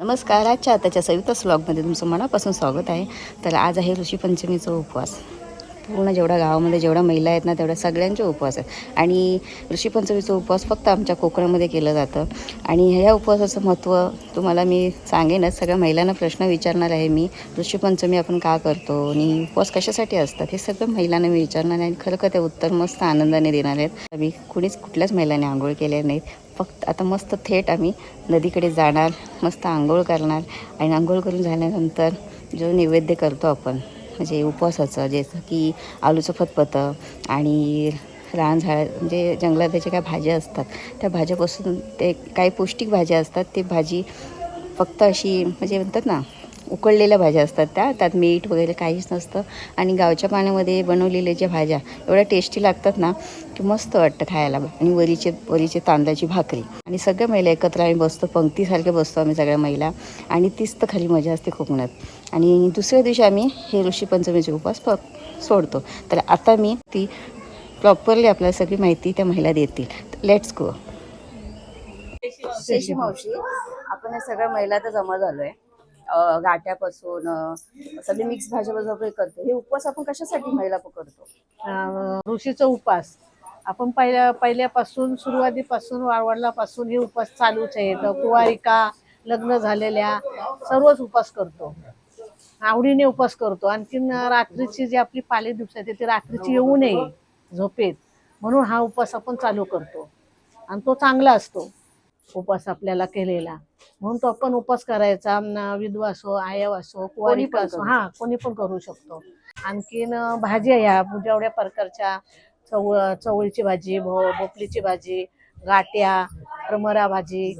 नमस्कार आजच्या आताच्या सविता स्लॉगमध्ये तुमचं मनापासून स्वागत आहे. तर आज आहे ऋषीपंचमीचा उपवास. पूर्ण जेवढ्या गावामध्ये जेवढ्या महिला आहेत ना तेवढ्या सगळ्यांचे उपवास आहेत. आणि ऋषीपंचमीचा उपवास फक्त आमच्या कोकणामध्ये केलं जातं. आणि ह्या उपवासाचं महत्त्व तुम्हाला मी सांगेनच सगळ्या महिलांना प्रश्न विचारणार आहे मी ऋषीपंचमी आपण का करतो? आणि उपवास कशासाठी असतात? हे सगळं महिलांना मी विचारणार आहे. आणि खरं का ते उत्तर मस्त आनंदाने देणार आहेत. आम्ही कुणीच कुठल्याच महिलांनी आंघोळ केल्या नाहीत फक्त आता मस्त थेट आम्ही नदीकडे जाणार मस्त आंघोळ करणार आणि आंघोळ करून झाल्यानंतर जो नैवेद्य करतो आपण म्हणजे उपवासाचं जसं की आलूचं फतफतं आणि रान झाड म्हणजे जंगलात त्याच्या काय भाज्या असतात त्या भाज्यापासून ते काही पौष्टिक भाज्या असतात ते भाजी फक्त अशी म्हणजे म्हणतात ना उकळलेल्या भाज्या असतात त्या त्यात मीठ वगैरे काहीच नसतं. आणि गावच्या पाण्यामध्ये बनवलेल्या ज्या भाज्या एवढ्या टेस्टी लागतात ना की मस्त वाटतं खायला. आणि वरीचे वरीचे तांदळाची भाकरी. आणि सगळ्या महिला एकत्र आम्ही बसतो पंक्तीसारखे बसतो आम्ही सगळ्या महिला. आणि तीच तर खरी मजा असते कोकणात आणि दुसऱ्या दिवशी आम्ही हे ऋषीपंचमीचे उपवास प सोडतो. तर आता मी ती प्रॉपरली आपल्याला सगळी माहिती त्या महिला देतील. लेट्स गो मावशी. आपण या सगळ्या महिला तर जमा झालोय. आहे गाठ्यापासून सगळी सगळे मिक्स भाज्यापासून आपण करते. हे उपवास आपण कशासाठी महिला पकडतो? ऋषीचा उपास आपण पहिल्या पहिल्यापासून सुरुवातीपासून वाळवडलापासून हे उपास चालूच आहे. तर कुवारिका लग्न झालेल्या सर्वच उपास करतो. आवडीने उपास करतो. आणखीन रात्रीची जी आपली पाली दिवस आहे ती रात्रीची येऊ नये झोपेत. म्हणून हा उपास आपण चालू करतो. आणि तो चांगला असतो. उपास आपल्याला केलेला. म्हणून तो आपण उपास करायचा विधवा असो आयव असो कुवारिका असो हा कोणी पण करू शकतो. आणखीन भाज्या या जेवढ्या प्रकारच्या चवळ चवळीची भाजी भो भोपळीची भाजी गाट्या रमरा भाजी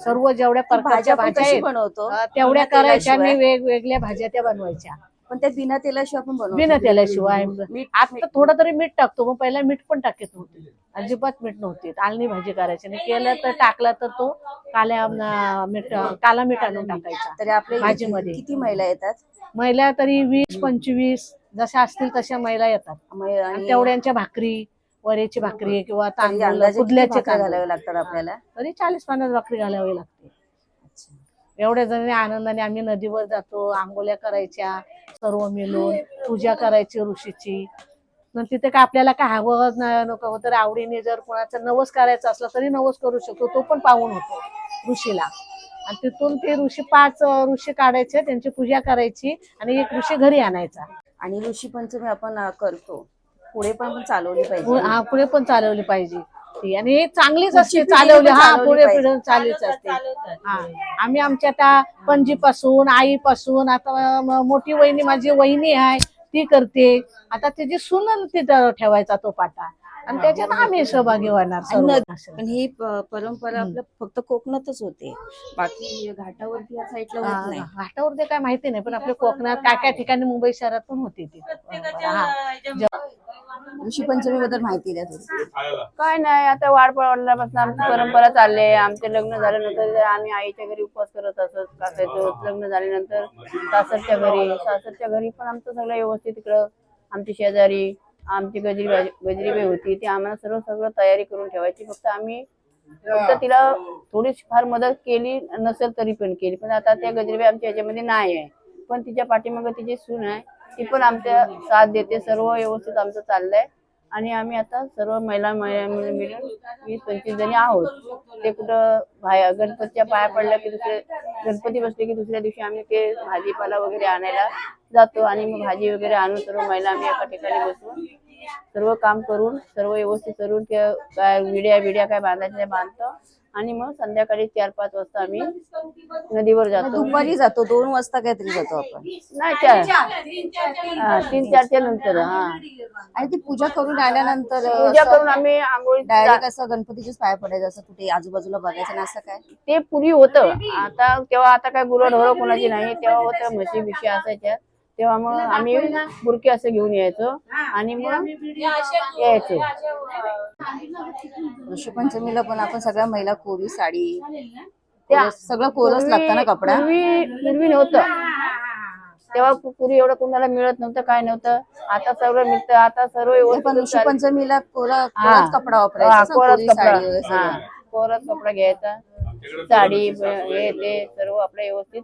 सर्व जेवढ्या प्रकारच्या भाज्या बनवतो. तेवढ्या करायच्या? मी वेगवेगळ्या भाज्या त्या बनवायच्या. पण त्या बिना तेलाशिवाय आपण बनवतो बिना तेलाशिवाय. मीठ आता थोडं तरी मीठ टाकतो मग पहिला मीठ पण टाकत नव्हते. अजिबात मीठ नव्हती. आलणी भाजी करायची. आणि केलं तर टाकला तर तो काल्या अं, मीठ काला मीठ आणून टाकायचा तरी आपल्या भाजीमध्ये. किती महिला येतात? महिला तरी वीस पंचवीस जशा असतील तशा महिला येतात. मग आणि आणि तेवढ्यांच्या भाकरी वऱ्याची भाकरी किंवा तरी तांदूळ अंदाजे किती कुदल्याचे भाकऱ्या तांदूळ. घालावे लागतात आपल्याला? तरी चाळीस पन्नास भाकरी घालावी लागते. एवढ्या जणी आनंदाने आम्ही नदीवर जातो आंघोळ्या करायच्या सर्व मिळून पूजा करायची ऋषीची. तिथे काय आपल्याला काय हवं नको तर आवडीने जर कोणाचा नवस करायचा असला तरी नवस करू शकतो तो पण पाहून होतो ऋषीला. आणि तिथून ते ऋषी पाच ऋषी काढायचे त्यांची पूजा करायची आणि एक ऋषी घरी आणायचा. आणि ऋषी पंचमी आपण करतो. पुढे पण चालवली पाहिजे. हा पुढे पण चालवली पाहिजे. ती आणि हे चांगलीच असते चालवली. हा पुढे पाहिजे. पिढी चालूच असते. हा. आम्ही आमच्या त्या पणजीपासून आईपासून आता म- मोठी वहिनी माझी वहिनी आहे ती करते. आता तिची सुन तिथं ठेवायचा तो पाटा. आणि त्याच्यात आम्ही सहभागी होणार सर्व. आणि असं. पण ही प- परंपरा आपल्या फक्त कोकणातच होते. बाकी घाटावरती या साईडला होत नाही हा, घाटावर ते काय माहिती नाही पण आपल्या कोकणात काय काय ठिकाणी मुंबई शहरात पण होती ती. हा. ऋषी पंचमी बद्दल माहिती द्या थोडी. काय नाही आता वाढ पडल्यापासून आमची परंपरा चालली आहे. आमचे लग्न झाल्यानंतर आम्ही आईच्या घरी उपवास करत असत काकायचं लग्न झाल्यानंतर सासरच्या घरी. सासरच्या घरी पण आमचं सगळं व्यवस्थित इकडं आमची शेजारी आमची गजरी गजरीबाई होती. ती आम्हाला सर्व सगळं तयारी करून ठेवायची. फक्त आम्ही फक्त तिला थोडीशी फार मदत केली नसेल तरी पण केली. पण आता त्या गजरीबाई आमच्या ह्याच्यामध्ये नाही आहे. पण तिच्या पाठीमागं तिची सून आहे. ती पण आमच्या साथ देते सर्व व्यवस्थित आमचं चाललंय. आणि आम्ही आता सर्व महिला मिळून वीस पंचवीस जणी आहोत. ते कुठं बाहेर गणपतीच्या पाया पडल्या की दुसरे गणपती बसले की दुसऱ्या दिवशी आम्ही ते भाजीपाला वगैरे आणायला जातो आणि मग भाजी वगैरे आणून सर्व महिला आम्ही एका ठिकाणी बसून सर्व काम करून सर्व व्यवस्थित करून त्या काय विड्या विड्या काय बांधायच्या बांधतो. आणि मग संध्याकाळी चार पाच वाजता आम्ही नदीवर जातो. दुपारी जातो दोन वाजता काहीतरी जातो आपण. नाही चार. हा, तीन चारच्या नंतर हा. आणि ती पूजा करून आल्यानंतर पूजा करून आम्ही आंघोळी डायरेक्ट असं गणपतीच्याच पाया पडायचं असं कुठे आजूबाजूला बघायचं ना असं काय? ते पूर्वी होतं. आता तेव्हा आता काय गुरं ढोरं कोणाची नाही तेव्हा होतं म्हशी बिशी असायच्या. तेव्हा मग आम्ही बुरके असं घेऊन यायचो. आणि मग यायचो. ऋषी पंचमीला पण आपण सगळ्या महिला कोरी साडी त्या- सगळं कोरस लागतं ना कपडा? पूर्वी नव्हतं. तेव्हा पूर्वी एवढं कोणाला मिळत नव्हतं काय नव्हतं. आता सर्व मिळतं. आता सर्व पण पंचमीला कोरा. कोराच कपडा वापरायचा कोराच कोरी कपडा. हा. कोराच घ्यायचा. साडी हे ते सर्व आपलं व्यवस्थित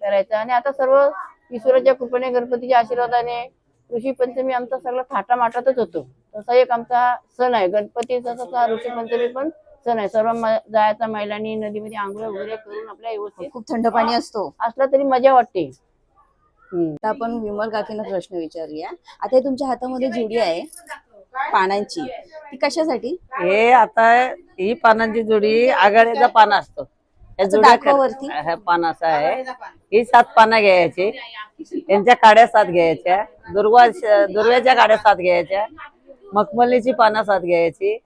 करायचं. आणि आता सर्व ईश्वराच्या कृपेने गणपतीच्या आशीर्वादाने ऋषी पंचमी आमचा सगळा थाटामाटातच होतो. तसा एक आमचा सण आहे. गणपतीचा तसा ऋषी पंचमी पण सण आहे. सर्व जायचा महिलांनी नदीमध्ये आंघोळ वगैरे करून आपल्या व्यवस्थित खूप थंड पाणी असतो. असला तरी मजा वाटते. आता आपण विमल काकींना प्रश्न विचारूया. आता हे तुमच्या हातामध्ये जुडी आहे. पानांची. ती कशासाठी? हे आता ही पानांची जोडी आघाडीचा पान असतो. या असं जोड्या दाखवा वरती. हा पान असं आहे. ही सात पानं घ्यायची. यांच्या काड्या सात घ्यायच्या. दुर्वा दुर्व्याच्या काड्या सात घ्यायच्या. मखमलीची पानं सात घ्यायची.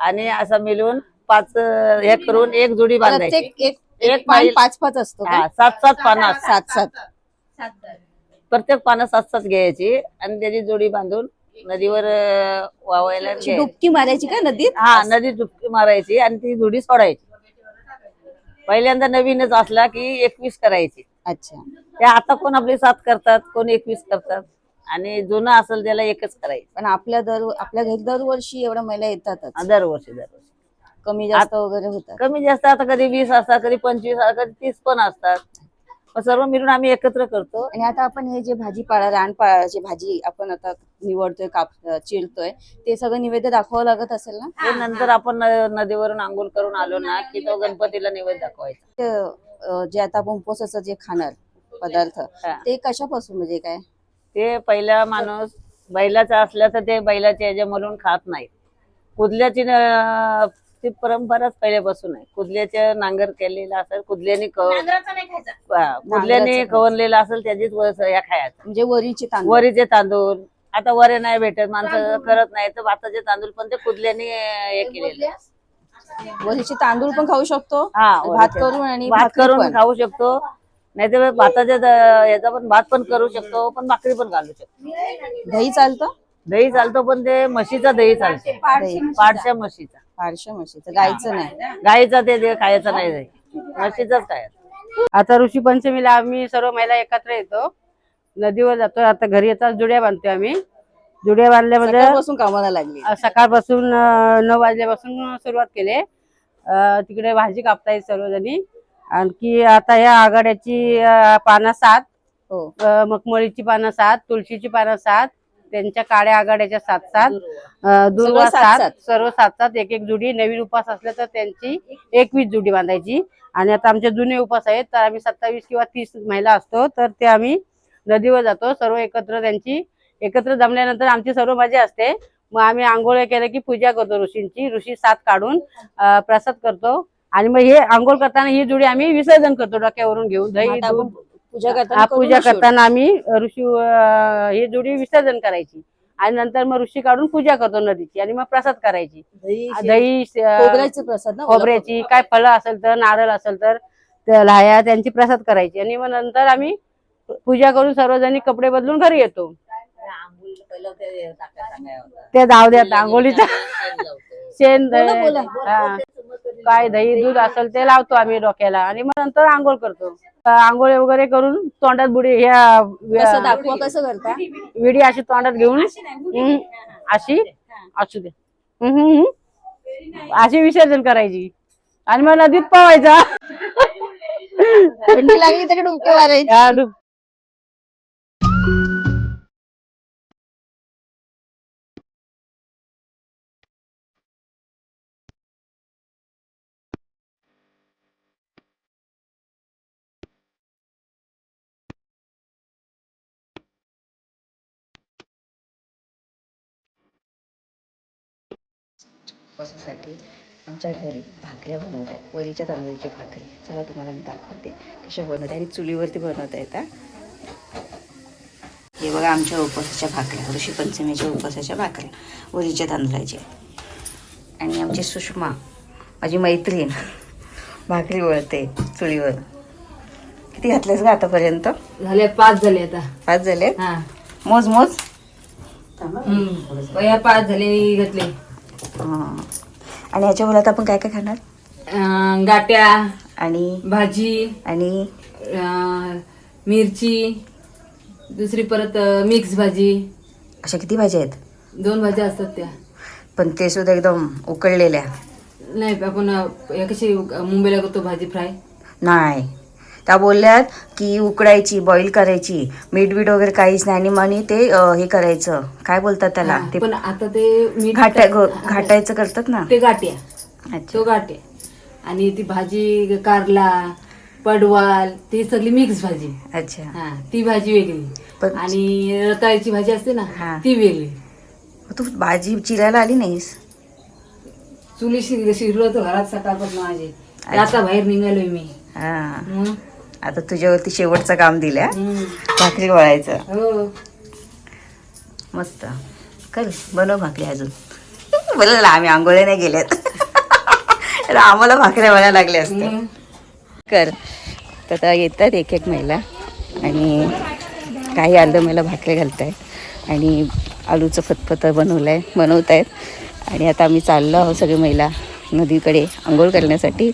आणि असं मिळून पाच हे करून एक जोडी बांधायची. प्रत्येक एक एक एक पान माईल- पाच पाच असतो? हा, सात सात पानं. सात सात. प्रत्येक पानं सात सात घ्यायची आणि त्याची जोडी बांधून नदीवर वावायला. डुबकी मारायची का नदीत? हा नदीत डुबकी मारायची आणि ती जोडी सोडायची. पहिल्यांदा नवीनच असला की एकवीस करायची. अच्छा. ते आता कोण आपले सात करतात कोण एकवीस करतात? आणि जुनं असेल त्याला एकच करायचं. पण आपल्या दर आपल्या घरी दरवर्षी एवढ्या महिला येतातच. हा, दरवर्षी दरवर्षी. कमी जास्त वगैरे होतात. कमी जास्त आता कधी वीस असतात कधी पंचवीस असतात कधी तीस पण असतात. मग सर्व मिळून आम्ही एकत्र करतो. आणि आता आपण हे जे भाजीपाला रानपाळाची भाजी आपण आता निवडतोय काप चिरतोय ते सगळं निवेद्य दाखवावं लागत असेल ना? ते नंतर आपण न- नदीवरून आंघोळ करून आलो ना की तो गणपतीला निवेद दाखवायचा. ते, जे आता आपण उपवासाचं जे खाणार पदार्थ हा. ते कशापासून म्हणजे काय? ते पहिला माणूस बैलाचा असला तर ते बैलाच्या ह्याच्या म्हणून खात नाही कुदल्याची न- ती परंपराच पहिल्यापासून आहे. कुदल्याच्या नांगर केलेला असेल कुदल्याने हा, कुदल्याने नांगराचं कवनलेला असेल त्याचीच वस या खायचा. म्हणजे वरीची तांदूळ. वरीचे तांदूळ. आता वरे नाही भेटत माणसं करत नाही तर भाताचे तांदूळ पण ते कुदल्याने हे केलेले. वरीचे तांदूळ पण खाऊ शकतो हा भात. करून आणि भात भाकरी करून पण. खाऊ शकतो. नाही तर भाताच्या द- याचा पण भात पण करू शकतो पण भाकरी पण घालू शकतो. दही चालतं? दही चालतो पण ते म्हशीचा दही चालतो. दही. पाडच्या म्हशीचा. फारशा म्हशीचं गायचं नाही. गाईचा ते दे खायचं नाही दही म्हशीचाच खायचं. आता ऋषी पंचमीला आम्ही सर्व महिला एकत्र येतो. नदीवर जातो आता घरी येतात जुड्या बांधतो आम्ही. जुड्या बांधल्यामध्ये सकाळपासून कामाला लागली. सकाळपासून नऊ वाजल्यापासून सुरुवात केली. तिकडे भाजी कापतायत सर्वजणी. आणखी आता ह्या आघाड्याची पानं सात हो. अ, मखमलीची पानं सात तुळशीची पानं सात त्यांच्या काळ्या आघाड्याच्या सात सात दुर्वा सात. सर्व सात सात एक एक जुडी. नवीन उपास असले तर त्यांची एकवीस जुडी बांधायची. आणि आता आमचे जुने उपास आहेत तर आम्ही सत्तावीस किंवा तीस महिला असतो तर ते आम्ही नदीवर जातो. सर्व एकत्र त्यांची एकत्र जमल्यानंतर आमची सर्व मजा असते. मग आम्ही आंघोळ केलं की पूजा करतो ऋषींची. ऋषी सात काढून प्रसाद करतो. आणि मग हे आंघोळ करताना ही जुडी आम्ही विसर्जन करतो डोक्यावरून घेऊन. दही पूजा करताना करू पूजा. करताना आम्ही ऋषी ही जोडी विसर्जन करायची. आणि नंतर मग ऋषी काढून पूजा करतो नदीची आणि मग प्रसाद करायची. दही प्रसाद खोबऱ्याची काय फळं असेल तर नारळ असेल तर त्या लाह्या त्यांची प्रसाद करायची. आणि मग नंतर आम्ही पूजा करून सर्वजणी कपडे बदलून घरी येतो. ते जाऊ द्या आंघोळीचा शेण बोला, बोला. हा. काय दही दूध असेल ते लावतो आम्ही डोक्याला. आणि मग नंतर आंघोळ करतो. अं, आंघोळ वगैरे करून तोंडात बुडी ह्या कसं दाखवा कसं करता? विडी अशी तोंडात घेऊन हम्म, अशी असू दे. हम्म, हम्म, हम्म. अशी विसर्जन करायची. आणि मग नदीत पवायचा थंडी लागली तरी डुबके मारायची. उपवासासाठी आमच्या घरी भाकऱ्या बनवतात वरीच्या तांदळाची भाकरी. चला तुम्हाला मी दाखवते कशा बनवते आणि चुलीवरती बनवता येतात हे. बघा आमच्या उपवासाच्या भाकऱ्या. ऋषी पंचमीच्या उपवासाच्या भाकऱ्या. वरीच्या तांदळाच्या. आणि आमची सुषमा माझी मैत्रीण भाकरी वळते चुलीवर. किती घातलेस का आतापर्यंत? झाले पाच झाले आता. पाच झाले हा. मोज मोज. पाच झाले घेतले. हां. आणि याच्यावर आता आपण काय काय खाणार? अं, गाट्या आणि? भाजी आणि? अं, मिरची दुसरी परत अं, मिक्स भाजी. अशा किती भाज्या आहेत? दोन भाज्या असतात त्या. पण ते सुद्धा एकदम उकळलेल्या. नाही आपण अ, हे कशी अ, मुंबईला करतो भाजी फ्राय? नाही. त्या बोलल्यात की उकडायची बॉईल करायची. मीठ बीठ वगैरे काहीच नाही. आणि म्हणे ते हे करायचं. काय बोलतात त्याला? ते पण आता ते घाटा घाटायचं करतात ना? ते गाठ्या अच्छा. तो गाठे आणि ती भाजी कारला पडवाल ती सगळी मिक्स भाजी. अच्छा. हा ती भाजी वेगळी. पण- आणि रताळीची भाजी असते. ना ती वेगळी. तू भाजी चिरायला आली नाहीस? चुली शिर शिरलो होतो घरात सकाळपासून माझे. आता बाहेर निघालोय मी. आता तुझ्यावरती शेवटचं काम दिलं. भाकरी वळायचं. हो. मस्त. कर बनव भाकरी अजून. बोल ना आम्ही आंघोळ्या नाही गेल्यात आम्हाला भाकऱ्या वळायला लागल्या असत्या. हं. कर. तर आता येतात एक एक महिला. आणि काही आलं मला भाकरी घालत आहेत आणि आलूचं फतफतं बनवलं आहे बनवत आहेत आणि आता आम्ही चाललो आहोत सगळे महिला नदीकडे आंघोळ करण्यासाठी.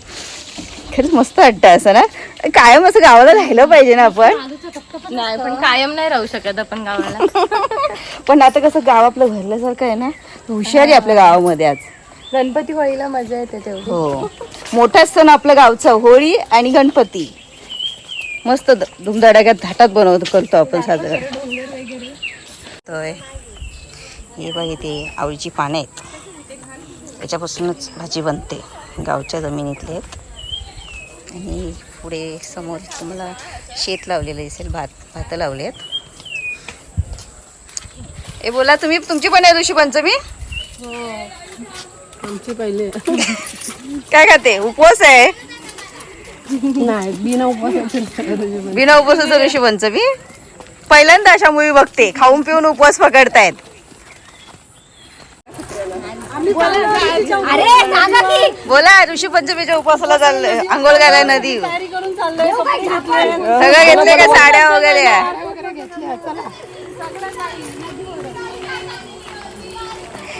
खरंच मस्त वाटतं असं ना? कायम असं गावाला राहिलं पाहिजे ना आपण? नाही पण कायम नाही राहू शकत आपण गावाला. पण आता कसं गाव आपलं भरल्यासारखं आहे ना? हुशार आपल्या गावामध्ये आज. गणपती होळीला मजा येते तेवढी. हो. मोठा सण आपल्या गावचा होळी आणि गणपती. मस्त द- धुमधडाक्यात थाटात बनवतो करतो आपण साजरा. तर हे बघ इथे आवळीची पानं आहेत. त्याच्यापासूनच भाजी बनते. गावच्या जमिनीतले आहेत. आणि पुढे समोर तुम्हाला शेत लावलेलं दिसेल भात भातं लावले आहेत ए बोला तुम्ही तुमची पण आहे ऋषी पंचमी? आमची पहिले. काय खाते? उपवास आहे? नाही बिना उपवासाचे बिना उपवासाचं ऋषी पंचमी? पहिल्यांदा अशा मुवी बघते खाऊन पिऊन उपवास पकडतायत. बोला ऋषी पंचमीच्या उपवासाला चाललंय आंघोळ घालाय नदी सगळं घेतले का साड्या वगैरे?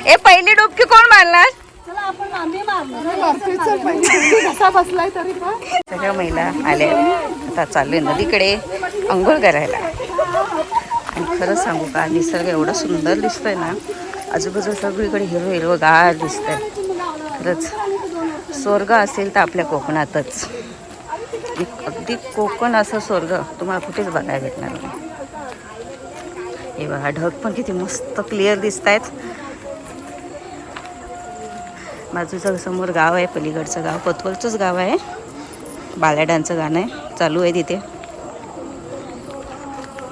ए पहिली डुबकी कोण मारणार? सगळ्या महिला आल्या. आता चाललोय नदीकडे आंघोळ करायला. आणि खरंच सांगू का निसर्ग एवढा सुंदर दिसतोय ना आजूबाजू सगळीकडे हिरवं हिरवं गार आहे खरंच स्वर्ग असेल तर आपल्या कोकणातच. एक अगदी कोकण असं स्वर्ग तुम्हाला कुठेच बघायला भेटणार नाही. हे बघा ढग पण किती मस्त क्लिअर दिसत आहेत बाजूचं समोर गाव आहे पलीकडचं गाव पतवलचंच गाव आहे. बालाडांचं गाणं आहे चालू आहे तिथे.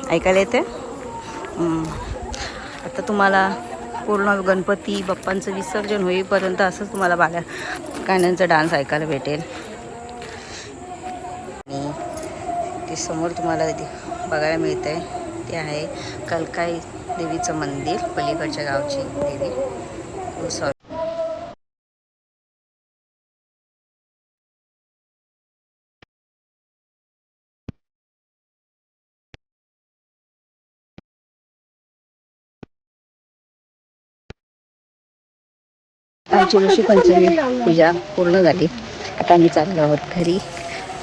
ऐकायला येते आता तुम्हाला पूर्ण गणपती बाप्पांचं विसर्जन होईपर्यंत असंच तुम्हाला बाल्या गाण्यांचा डान्स ऐकायला भेटेल. आणि ते समोर तुम्हाला बघायला मिळत आहे ते आहे कलकाई देवीचं मंदिर पलीकडच्या गावची देवी. Oh, सॉरी आमची ऋषी पंचमी पूजा पूर्ण झाली. आता आम्ही चाललो आहोत घरी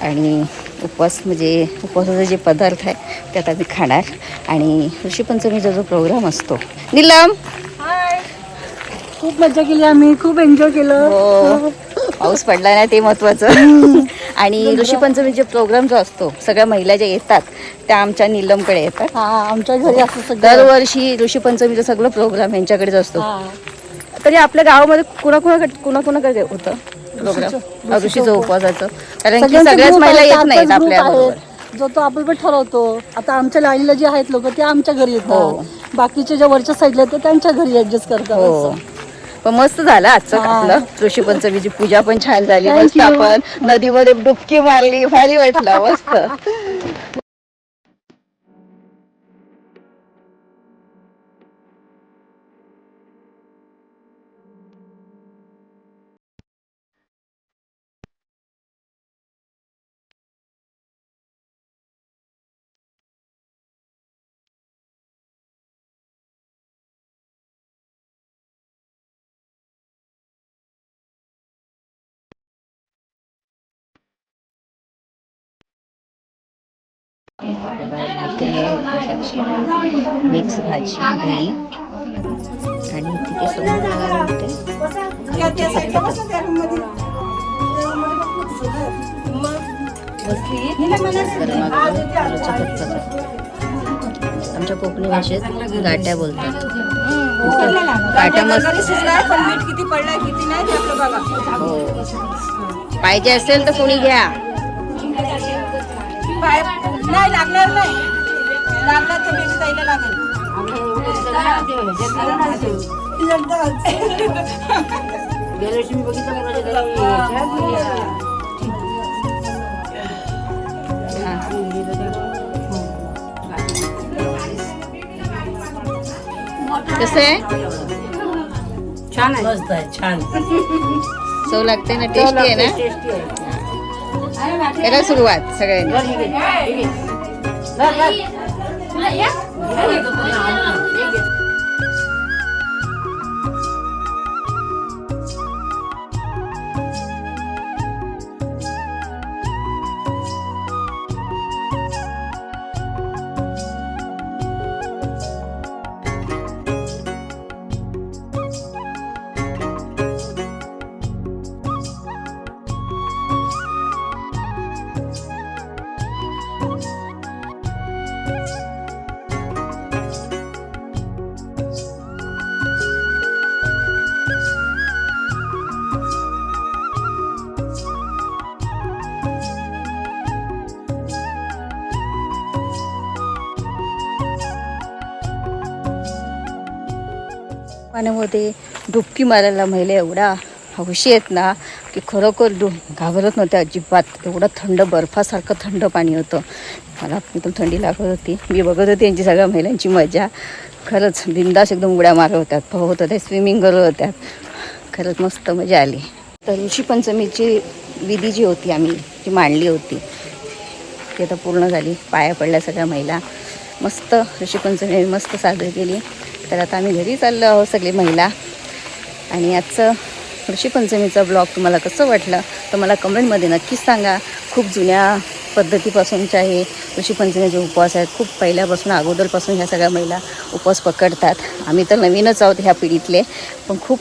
आणि उपवास म्हणजे उपवासाचे जे पदार्थ आहे त्यात आम्ही खाणार. आणि ऋषी पंचमीचा जो प्रोग्राम असतो. निलम! खूप मजा केली आम्ही खूप एन्जॉय केलं. हो. पाऊस पडला नाही ते महत्वाचं. आणि ऋषी पंचमीचे प्रोग्राम जो असतो सगळ्या महिला ज्या येतात त्या आमच्या निलमकडे येतात. आमच्या घरी असं दरवर्षी ऋषी पंचमीचा सगळं प्रोग्राम यांच्याकडेच असतो. तरी आपल्या गावामध्ये कुणाकुणाकडे कुणाकुणाकडे होतं? प्रोग्राम ऋषीचं उपवासाचं कारण की सगळ्यांचे सगळ्याच group महिला आहेत, येत नाहीत group आपल्या बरोबर. जो तो आपण पण ठरवतो. आता आमच्या लाईनीला जे आहेत लोक ते आमच्या घरी हो. येतात बाकीचे जे वरच्या साईडला आहेत ते त्यांच्या घरी ऍडजस्ट करतात हो. असं. पण मस्त झालं आजचं हा. आपलं. ऋषी पंचमीची पूजा पण छान झाली. Thank मस्त you. आपण नदीमध्ये डुबकी मारली. भारी वाटलं. मस्त. मिक्स भाजी दही आणि तिथे. आमच्या कोकणी भाषेत गाट्या बोलतात. गाट्या मस्त. हो. पाहिजे असेल तर कोणी घ्या. नाही लागणार नाही. लागला तर ताईला लागेल. बघितलं कसं आहे? छान आहे. मस्त आहे छान. चव लागते ना टेस्टी आहे ना? टेस्टी आहे. करा सुरुवात सगळ्यांनी. पाण्यामध्ये डुबकी मारायला महिला एवढा हौशी आहेत ना की खरोखर डु घाबरत नव्हत्या अजिबात. एवढं थंड बर्फासारखं थंड पाणी होतं. मला एकदम थंडी लागत होती. मी बघत होती यांची सगळ्या महिलांची मजा. खरंच बिंदास एकदम उड्या मारत होत्यात पोहत होत्या स्विमिंग करत होत्या. खरंच मस्त मजा आली. तर ऋषीपंचमीची विधी जी होती आम्ही जी मांडली होती. ती आता पूर्ण झाली. पाया पडल्या सगळ्या महिला. मस्त ऋषीपंचमी मस्त साजरी केली. तर आता आम्ही घरी चाललो आहोत सगळी महिला. आणि आजचं ऋषीपंचमीचा ब्लॉग तुम्हाला कसं वाटलं तर मला कमेंटमध्ये नक्कीच सांगा. खूप जुन्या पद्धतीपासूनच्या हे ऋषीपंचमीचे उपवास आहेत. खूप पहिल्यापासून अगोदरपासून ह्या सगळ्या महिला उपवास पकडतात. आम्ही तर नवीनच आहोत ह्या पिढीतले पण खूप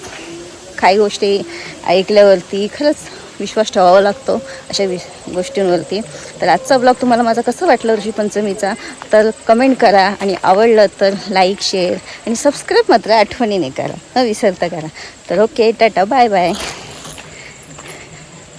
काही गोष्टी ऐकल्यावरती खरंच विश्वास ठेवावा लागतो अशा विश गोष्टींवरती. तर आजचा ब्लॉग तुम्हाला माझा कसं वाटलं ऋषीपंचमीचा तर कमेंट करा आणि आवडलं तर लाईक शेअर आणि सबस्क्राईब मात्र आठवणीने करा. न विसरता करा. तर ओके टाटा बाय बाय